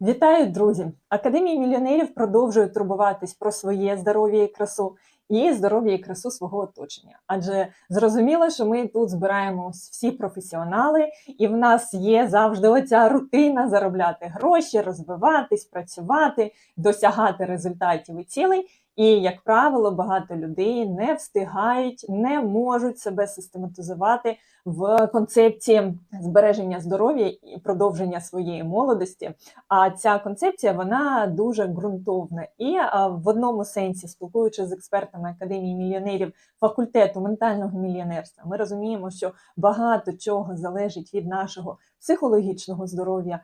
Вітаю, друзі! Академія мільйонерів продовжує турбуватись про своє здоров'я і красу і здоров'я і красу свого оточення. Адже зрозуміло, що ми тут збираємось всі професіонали, і в нас є завжди оця рутина заробляти гроші, розвиватись, працювати, досягати результатів і цілей. І, як правило, багато людей не встигають, не можуть себе систематизувати в концепції збереження здоров'я і продовження своєї молодості. А ця концепція вона дуже ґрунтовна. І в одному сенсі, спілкуючись з експертами академії мільйонерів факультету ментального мільйонерства, ми розуміємо, що багато чого залежить від нашого психологічного здоров'я,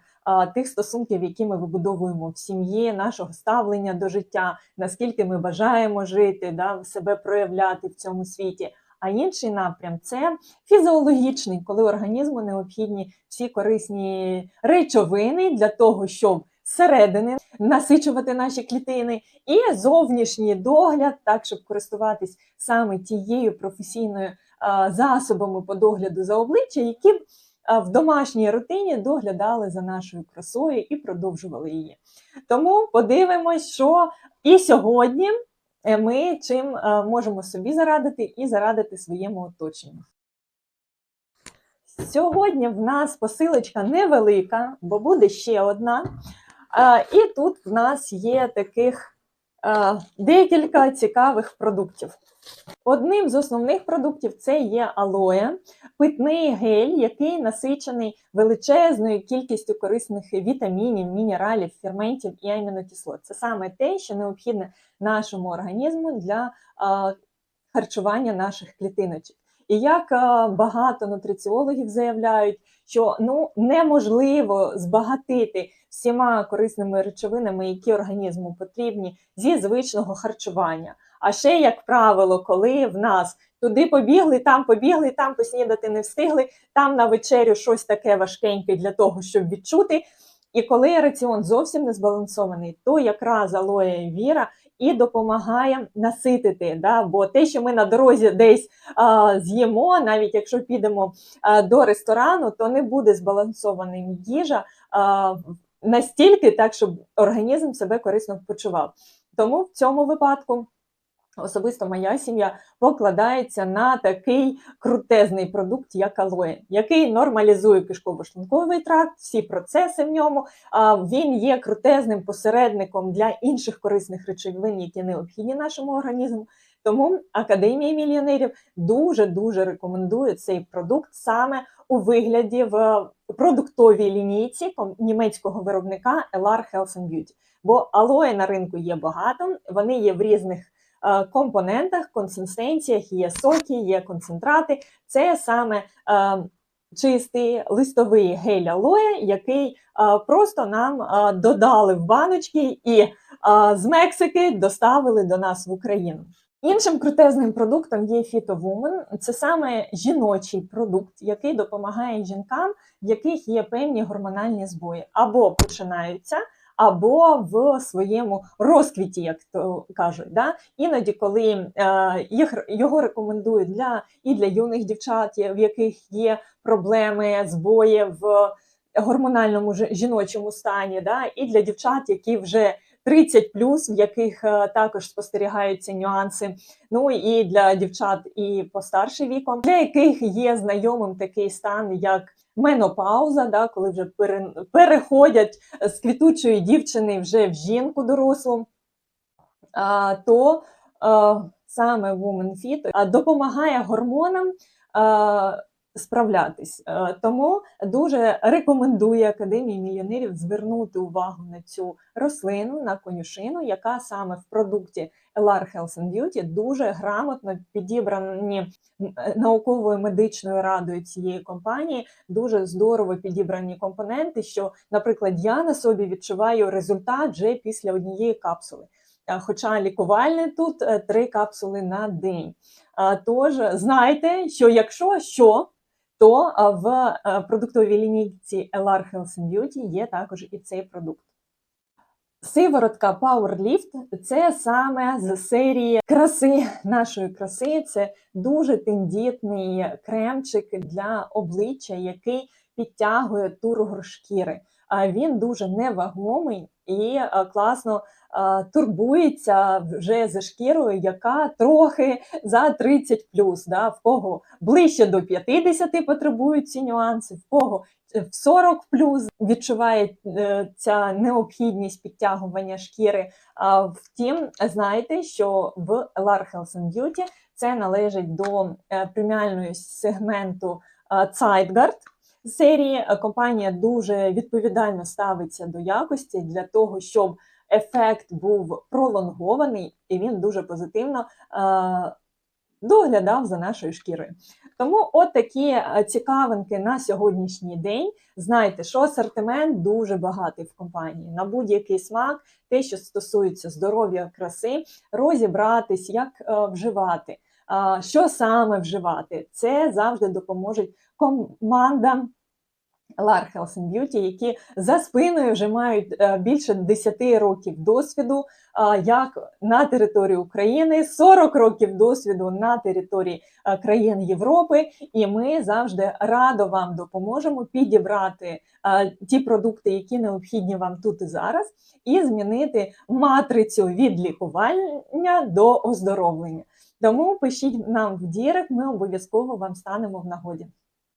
тих стосунків, які ми вибудовуємо в сім'ї, нашого ставлення до життя, наскільки ми бажаємо жити, да, себе проявляти в цьому світі. А інший напрям це фізіологічний, коли організму необхідні всі корисні речовини для того, щоб зсередини насичувати наші клітини, і зовнішній догляд, так щоб користуватись саме тією професійною засобами по догляду за обличчя, які в домашній рутині доглядали за нашою красою і продовжували її. Тому подивимось, що і сьогодні е, ми чим е, можемо собі зарадити і зарадити своєму оточенню. Сьогодні в нас посилочка невелика, бо буде ще одна. І тут в нас є таких декілька цікавих продуктів. Одним з основних продуктів це є алоє, питний гель, який насичений величезною кількістю корисних вітамінів, мінералів, ферментів і амінокислот. Це саме те, що необхідне нашому організму для а, харчування наших клітиночок. І як а, багато нутриціологів заявляють, що ну неможливо збагатити всіма корисними речовинами, які організму потрібні, зі звичного харчування. А ще, як правило, коли в нас туди побігли, там побігли, там поснідати не встигли, там на вечерю щось таке важкеньке для того, щоб відчути. І коли раціон зовсім не збалансований, то якраз алоє віра і допомагає наситити. Да? Бо те, що ми на дорозі десь а, з'їмо, навіть якщо підемо а, до ресторану, то не буде збалансованим їжа а, настільки так, щоб організм себе корисно почував. Тому в цьому випадку. Особисто моя сім'я покладається на такий крутезний продукт, як алоє, який нормалізує кишково-шлунковий тракт, всі процеси в ньому. Він є крутезним посередником для інших корисних речовин, які необхідні нашому організму. Тому Академія мільйонерів дуже дуже рекомендує цей продукт саме у вигляді в продуктовій лінійці німецького виробника LR Health and Beauty. Бо алоє на ринку є багато, вони є в різних компонентах, консистенціях, є соки, є концентрати. Це саме чистий листовий гель алоє, який просто нам додали в баночки і з Мексики доставили до нас в Україну. Іншим крутезним продуктом є фітовумен. Це саме жіночий продукт, який допомагає жінкам, в яких є певні гормональні збої, або починаються або в своєму розквіті, як то кажуть. Да? Іноді, коли е, їх його рекомендують для і для юних дівчат, в яких є проблеми збої в гормональному жіночому стані, да? і для дівчат, які вже 30 плюс, в яких е, також спостерігаються нюанси. Ну і для дівчат і постарше віком, для яких є знайомим такий стан, як менопауза, да, коли вже переходять з квітучої дівчини вже в жінку дорослу, то саме Woman Fit допомагає гормонам. Справлятись тому дуже рекомендую Академії мільйонерів звернути увагу на цю рослину, на конюшину, яка саме в продукті LR Health and Beauty дуже грамотно підібрані е, науковою медичною радою цієї компанії, дуже здорово підібрані компоненти. Що, наприклад, я на собі відчуваю результат вже після однієї капсули. Хоча лікувальне тут е, три капсули на день. Тож знайте, що якщо що, то в продуктовій лінійці LR Health and Beauty є також і цей продукт. Сиворотка Powerlift – це саме з серії краси нашої краси. Це дуже тендітний кремчик для обличчя, який підтягує тургор шкіри. Він дуже невагомий і класно турбується вже за шкірою, яка трохи за 30 да, в кого ближче до 50 потребують ці нюанси, в кого в 40 плюс відчуває е, ця необхідність підтягування шкіри. Втім, знайте, що в LAR and Beauty це належить до е, преміальної сегменту е, Серії. Е, Компанія дуже відповідально ставиться до якості для того, щоб ефект був пролонгований, і він дуже позитивно е, доглядав за нашою шкірою. Тому от такі е, цікавинки на сьогоднішній день. Знайте, що асортимент дуже багатий в компанії на будь-який смак, те, що стосується здоров'я, краси, розібратись, як вживати, що саме вживати. Це завжди допоможе команда LAR Health and Beauty, які за спиною вже мають е, більше 10 років досвіду як на території України, 40 років досвіду на території е, країн Європи, і ми завжди радо вам допоможемо підібрати е, ті продукти, які необхідні вам тут і зараз, і змінити матрицю від лікування до оздоровлення. Тому пишіть нам в Дірект, ми обов'язково вам станемо в нагоді.